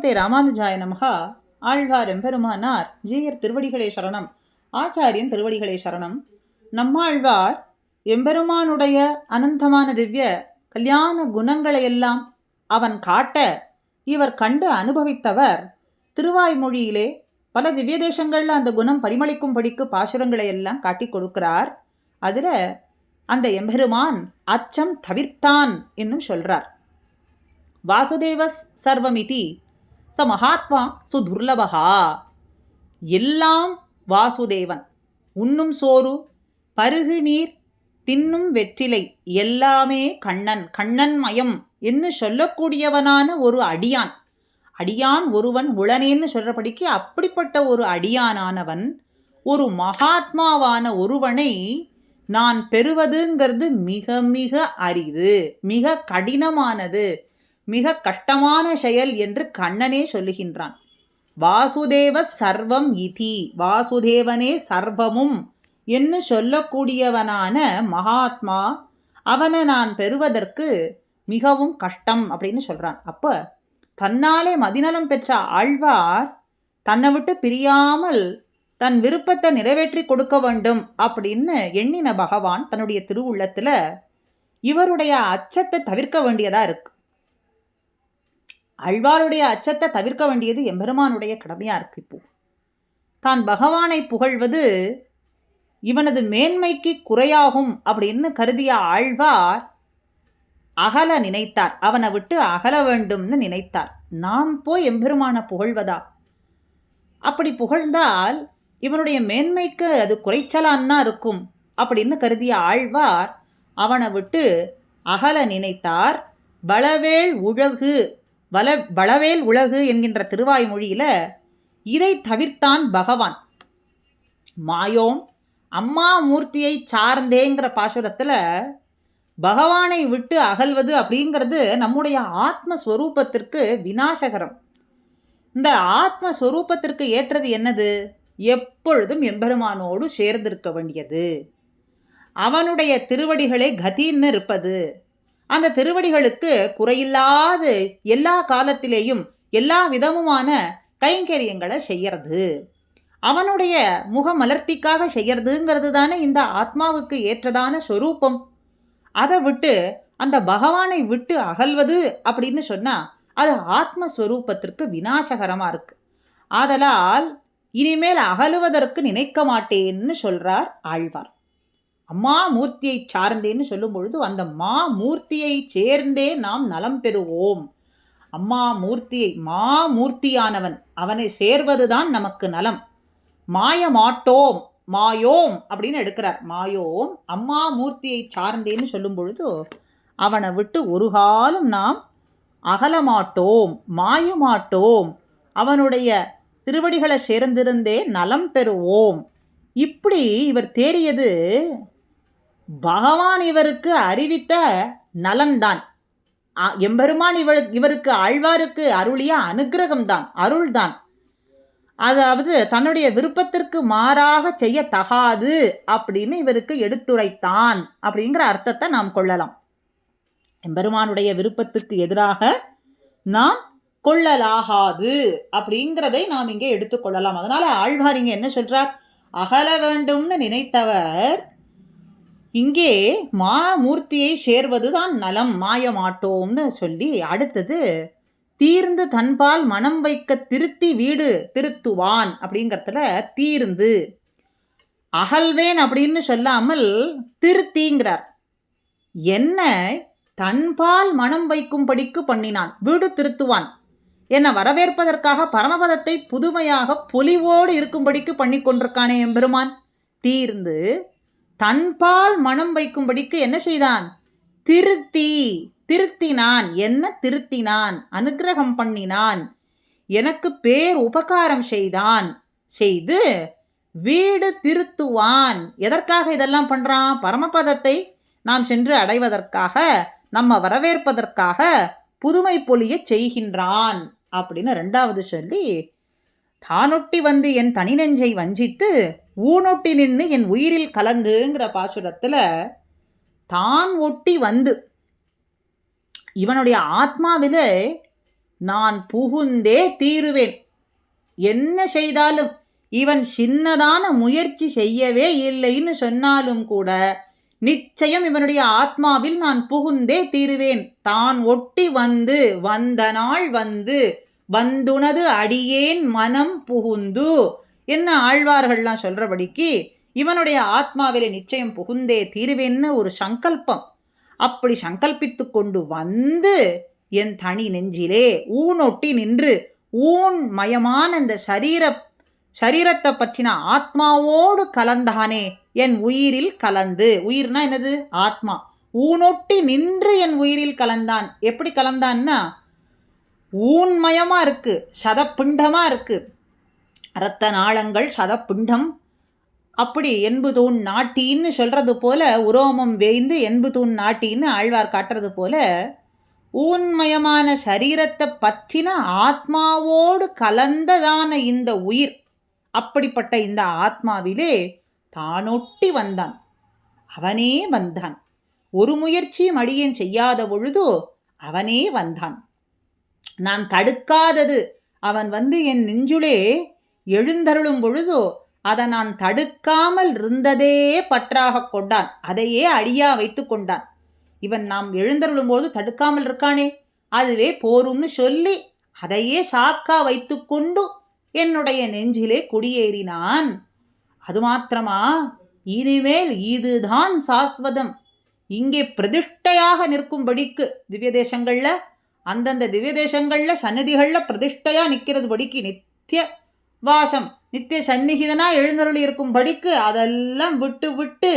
ஸ்ரீமதே ராமானுஜாய நமகா ஆழ்வார் எம்பெருமானார் ஜீயர் திருவடிகளே சரணம். ஆச்சாரியன் திருவடிகளே சரணம். நம்மாழ்வார் எம்பெருமானுடைய அனந்தமான திவ்ய கல்யாண குணங்களையெல்லாம் அவன் காட்ட இவர் கண்டு அனுபவித்தவர். திருவாய்மொழியிலே பல திவ்ய தேசங்களில் அந்த குணம் பரிமளிக்கும்படிக்கு பாசுரங்களை எல்லாம் காட்டி கொடுக்கிறார். அதில் அந்த எம்பெருமான் அச்சம் தவிர்த்தான் என்னும் சொல்றார். வாசுதேவ சர்வமிதி ச மகாத்மா சுதுர்லபகா எல்லாம் வாசுதேவன். உண்ணும் சோறு பருகு நீர் தின்னும் வெற்றிலை எல்லாமே கண்ணன் கண்ணன் மயம் என்று சொல்லக்கூடியவனான ஒரு அடியான். அடியான் ஒருவன் உளனேன்னு சொல்றபடிக்கு அப்படிப்பட்ட ஒரு அடியானானவன் ஒரு மகாத்மாவான ஒருவனை நான் பெறுவதுங்கிறது மிக மிக அரிது மிக கடினமானது. மிக கஷ்டமான செயல் என்று கண்ணனே சொல்லுகின்றான். வாசுதேவ சர்வம் இதி வாசுதேவனே சர்வமும் என்று சொல்லக்கூடியவனான மகாத்மா அவனை நான் பெறுவதற்கு மிகவும் கஷ்டம் அப்படின்னு சொல்கிறான் அப்போ தன்னாலே மதிநலம் பெற்ற ஆழ்வார் தன்னை விட்டு பிரியாமல் தன் விருப்பத்தை நிறைவேற்றி கொடுக்க வேண்டும் அப்படின்னு எண்ணின பகவான் தன்னுடைய திருவுள்ளத்தில் இவருடைய அச்சத்தை தவிர்க்க வேண்டியதாக இருக்கு. அழ்வாருடைய அச்சத்தை தவிர்க்க வேண்டியது எம்பெருமானுடைய கடமையாக இருக்கு இப்போ. தான் பகவானை புகழ்வது இவனது மேன்மைக்கு குறையாகும் அப்படின்னு கருதிய ஆழ்வார் அகல நினைத்தார். அவனை விட்டு அகல வேண்டும்னு நினைத்தார். நாம் போய் எம்பெருமான புகழ்வதா? அப்படி புகழ்ந்தால் இவனுடைய மேன்மைக்கு அது குறைச்சலான்னா இருக்கும் அப்படின்னு கருதிய ஆழ்வார் அவனை விட்டு அகல நினைத்தார். பலவேல் உழகு வல பலவேல் உலகு என்கின்ற திருவாய்மொழியில இதை தவிர்த்தான் பகவான். மாயோம் அம்மா மூர்த்தியை சார்ந்தேங்கிற பாசுரத்தில் பகவானை விட்டு அகல்வது அப்படிங்கிறது நம்முடைய ஆத்மஸ்வரூபத்திற்கு வினாசகரம் இந்த ஆத்மஸ்வரூபத்திற்கு ஏற்றது என்னது? எப்பொழுதும் எம்பெருமானோடு சேர்ந்திருக்க வேண்டியது. அவனுடைய திருவடிகளே கதின்னு இருப்பது. அந்த திருவடிகளுக்கு குறையில்லாது எல்லா காலத்திலேயும் எல்லா விதமுமான கைங்கரியங்களை செய்யறது. அவனுடைய முகமலர்த்திக்காக செய்யறதுங்கிறது தானே இந்த ஆத்மாவுக்கு ஏற்றதான சொரூபம். அதை விட்டு அந்த பகவானை விட்டு அகல்வது அப்படின்னு சொன்னா அது ஆத்மஸ்வரூபத்திற்கு வினாசகரமா இருக்கு. ஆதலால் இனிமேல் அகலுவதற்கு நினைக்க மாட்டேன்னு சொல்றார் ஆழ்வார். அம்மா மூர்த்தியை சார்ந்தேன்னு சொல்லும் பொழுது அந்த மா மூர்த்தியை சேர்ந்தே நாம் நலம் பெறுவோம். அம்மா மூர்த்தியை மா மூர்த்தியானவன் அவனை சேர்வதுதான் நமக்கு நலம். மாயமாட்டோம் மாயோம் அப்படின்னு எடுக்கிறார். மாயோம் அம்மா மூர்த்தியை சார்ந்தேன்னு சொல்லும் பொழுது அவனை விட்டு ஒரு காலம் நாம் அகலமாட்டோம் மாயமாட்டோம். அவனுடைய திருவடிகளை சேர்ந்திருந்தே நலம் பெறுவோம். இப்படி இவர் தேறியது பகவான் இவருக்கு அறிவித்த நலன்தான். எம்பெருமான் இவர் இவருக்கு ஆழ்வாருக்கு அருளிய அனுகிரகம்தான் அருள்தான். அதாவது தன்னுடைய விருப்பத்திற்கு மாறாக செய்ய தகாது அப்படின்னு இவருக்கு எடுத்துரைத்தான் அப்படிங்கிற அர்த்தத்தை நாம் கொள்ளலாம். எம்பெருமானுடைய விருப்பத்துக்கு எதிராக நாம் கொள்ளலாகாது அப்படிங்கிறதை நாம் இங்கே எடுத்துக்கொள்ளலாம் அதனால ஆழ்வார் இங்கே என்ன சொல்றார்? அகல வேண்டும்னு நினைத்தவர் இங்கே மா மூர்த்தியை சேர்வதுதான் நலம் மாயமாட்டோம்னு சொல்லி அடுத்தது தீர்ந்து தன்பால் மனம் வைக்க திருத்தி வீடு திருத்துவான் அப்படிங்கிறதுல தீர்ந்து. அகல்வேன் அப்படின்னு சொல்லாமல் திருத்திங்கிறார். என்ன தன்பால் மனம் வைக்கும்படிக்கு பண்ணினான் வீடு திருத்துவான். என்னை வரவேற்பதற்காக பரமபதத்தை புதுமையாக பொலிவோடு இருக்கும்படிக்கு பண்ணி கொண்டிருக்கானே எம்பெருமான். தீர்ந்து தன்பால் மனம் வைக்கும்படிக்கு என்ன செய்தான்? திருத்தி திருத்தினான். என்ன திருத்தினான்? அனுகிரகம் பண்ணினான். எனக்கு பேர் உபகாரம் செய்தான். செய்து வீடு திருத்துவான். எதற்காக இதெல்லாம் பண்றான்? பரமபதத்தை நாம் சென்று அடைவதற்காக நம்ம வரவேற்பதற்காக புதுமை பொலிய செய்கின்றான். அப்படின்னு ரெண்டாவது சொல்லி தானொட்டி வந்து என் தனி நெஞ்சை வஞ்சித்து ஊனொட்டி நின்று என் உயிரில் கலங்குங்கிற பாசுரத்தில் தான் ஒட்டி வந்து. இவனுடைய ஆத்மாவில் நான் புகுந்தே தீருவேன். என்ன செய்தாலும் இவன் சின்னதான முயற்சி செய்யவே இல்லைன்னு சொன்னாலும் கூட நிச்சயம் இவனுடைய ஆத்மாவில் நான் புகுந்தே தீருவேன். தான் ஒட்டி வந்து வந்த நாள் வந்து வந்துனது அடியேன் மனம் புகுந்து. என்ன ஆழ்வார்கள்லாம் சொல்கிறபடிக்கு இவனுடைய ஆத்மாவிலே நிச்சயம் புகுந்தே தீருவேன்னு ஒரு சங்கல்பம். அப்படி சங்கல்பித்து கொண்டு வந்து என் தனி நெஞ்சிலே ஊனொட்டி நின்று ஊன் மயமான இந்த சரீர சரீரத்தை பற்றின ஆத்மாவோடு கலந்தானே என் உயிரில் கலந்து. உயிர்னா என்னது? ஆத்மா. ஊனொட்டி நின்று என் உயிரில் கலந்தான். எப்படி கலந்தான்னா ஊன்மயமாக இருக்குது சதப்பிண்டமாக இருக்குது இரத்த நாளங்கள் சதப்பிண்டம். அப்படி என்பு தூண் நாட்டின்னு சொல்கிறது போல உரோமம் வேய்ந்து என்பு தூண் நாட்டின்னு ஆழ்வார் காட்டுறது போல ஊன்மயமான சரீரத்தை பற்றின ஆத்மாவோடு கலந்ததான இந்த உயிர் அப்படிப்பட்ட இந்த ஆத்மாவிலே தானொட்டி வந்தான். அவனே வந்தான். ஒரு முயற்சியும் அடியேன் செய்யாத பொழுது அவனே வந்தான். நான் தடுக்காதது. அவன் வந்து என் நெஞ்சுளே எழுந்தருளும் பொழுதோ அதை நான் தடுக்காமல் இருந்ததே பற்றாக கொண்டான். அதையே அடியா வைத்து கொண்டான். இவன் நாம் எழுந்தருளும் பொழுது தடுக்காமல் இருக்கானே? அதுவே போரும்னு சொல்லி அதையே சாக்கா வைத்துக்கொண்டு என்னுடைய நெஞ்சிலே குடியேறினான். அது மாத்திரமா? இனிமேல் இதுதான் சாஸ்வதம். இங்கே பிரதிஷ்டையாக நிற்கும்படிக்கு திவ்ய தேசங்களில் அந்தந்த திவ்ய தேசங்களில் சன்னதிகள்ல பிரதிஷ்டையா நிற்கிறது படிக்கு நித்திய வாசம் நித்திய சந்நிகிதனா எழுந்தருளி இருக்கும்படிக்கு அதெல்லாம் விட்டு விட்டு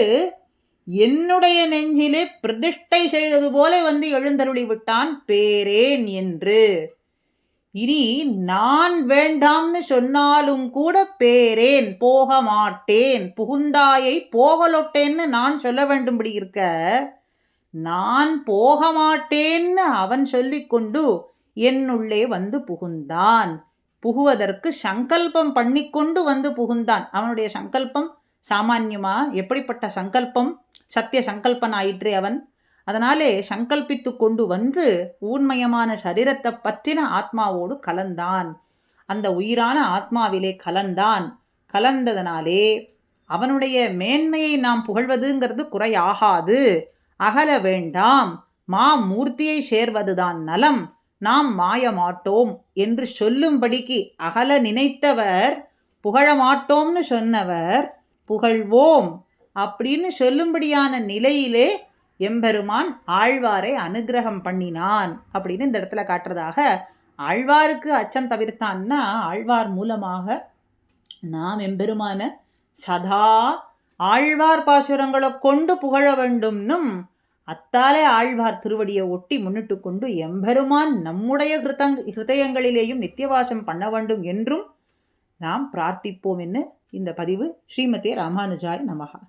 என்னுடைய நெஞ்சிலே பிரதிஷ்டை செய்தது போல வந்து எழுந்தருளி விட்டான் பேரேன் என்று. இனி நான் வேண்டாம்னு சொன்னாலும் கூட பேரேன் போக மாட்டேன் புகுந்தாயை போகலொட்டேன்னு நான் சொல்ல வேண்டும்படி இருக்க நான் போக மாட்டேன்னு அவன் சொல்லிக்கொண்டு என்னுள்ளே வந்து புகுந்தான். புகுவதற்கு சங்கல்பம் பண்ணிக்கொண்டு வந்து புகுந்தான். அவனுடைய சங்கல்பம் சாமான்யமா? எப்படிப்பட்ட சங்கல்பம்? சத்திய சங்கல்பன் ஆயிற்றே அவன். அதனாலே சங்கல்பித்து கொண்டு வந்து ஊன்மயமான சரீரத்தை பற்றின ஆத்மாவோடு கலந்தான். அந்த உயிரான ஆத்மாவிலே கலந்தான். கலந்ததனாலே அவனுடைய மேன்மையை நாம் புகழ்வதுங்கிறது குறையாகாது. அகல வேண்டாம். மா மூர்த்தியை சேர்வதுதான் நலம். நாம் மாயமாட்டோம் என்று சொல்லும்படிக்கு அகல நினைத்தவர் புகழமாட்டோம்னு சொன்னவர் புகழ்வோம். அப்படின்னு சொல்லும்படியான நிலையிலே எம்பெருமான் ஆழ்வாரை அனுகிரகம் பண்ணினான் அப்படின்னு இந்த இடத்துல காட்டுறதாக ஆழ்வாருக்கு அச்சம் தவிர்த்தான்னா ஆழ்வார் மூலமாக நாம் எம்பெருமான சதா ஆழ்வார் பாசுரங்களை கொண்டு புகழ வேண்டும்னும் அத்தாலே ஆழ்வார் திருவடியை ஒட்டி முன்னிட்டு கொண்டு எம்பெருமான் நம்முடைய ஹிருதங் ஹிருதயங்களிலேயும் நித்தியவாசம் பண்ண வேண்டும் என்றும் நாம் பிரார்த்திப்போம் என்று இந்த பதிவு ஸ்ரீமதே ராமானுஜாய் நமகா